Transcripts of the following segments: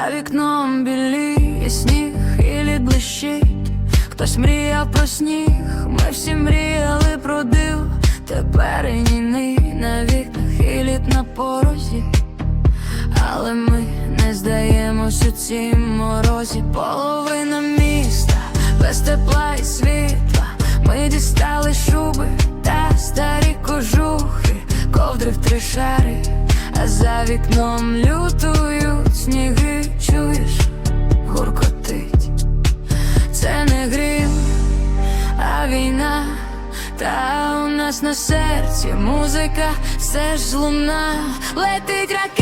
За вікном біліє сніг і лід блищить. Хтось мріяв про сніг, ми всі мріяли про диво Тепер і ніни на вікнах і лід на порозі. Але ми не здаємось у цій морозі. Половина міста без тепла і світла. Ми дістали шуби та старі кожухи. Ковдри в три шари, а за вікном лютують сніги Чуєш, гуркотить. Це не грім, а війна. Та у нас на серці музика все ж луна. Летить ракета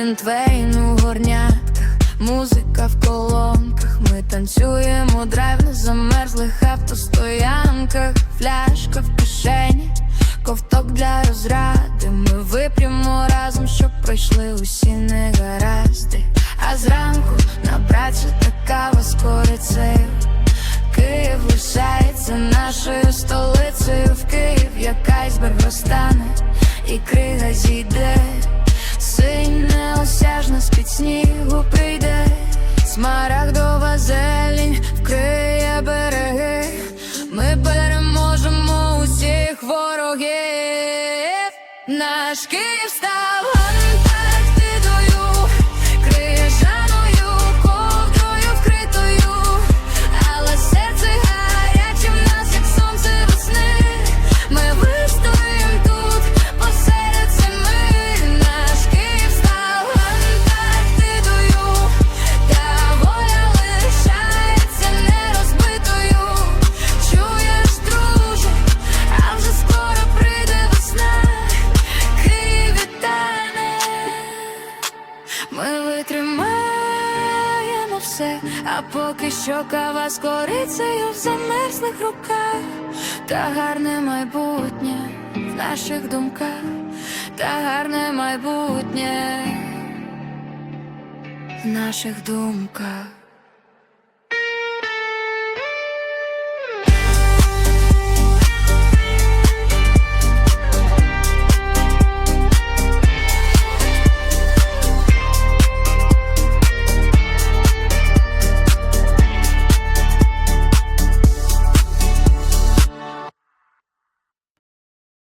Лінтвейн у горнятках, музика в колонках. Ми танцюємо драйв на замерзлих автостоянках, фляжка в кишені, ковток для розради. Ми вип'ємо разом, щоб пройшли усі негаразди. А зранку на працю та кава з корицею. Київ лишається нашою столицею в Київ, як айсберг розтане, і крига зійде, синь неосяжна з-під снігу прийде, смарагдова зелень вкриє береги, ми переможемо усіх ворогів, наш Київ став Ми витримаємо все, а поки що кава з корицею в замерзлих руках, та гарне майбутнє в наших думках, та гарне майбутнє в наших думках.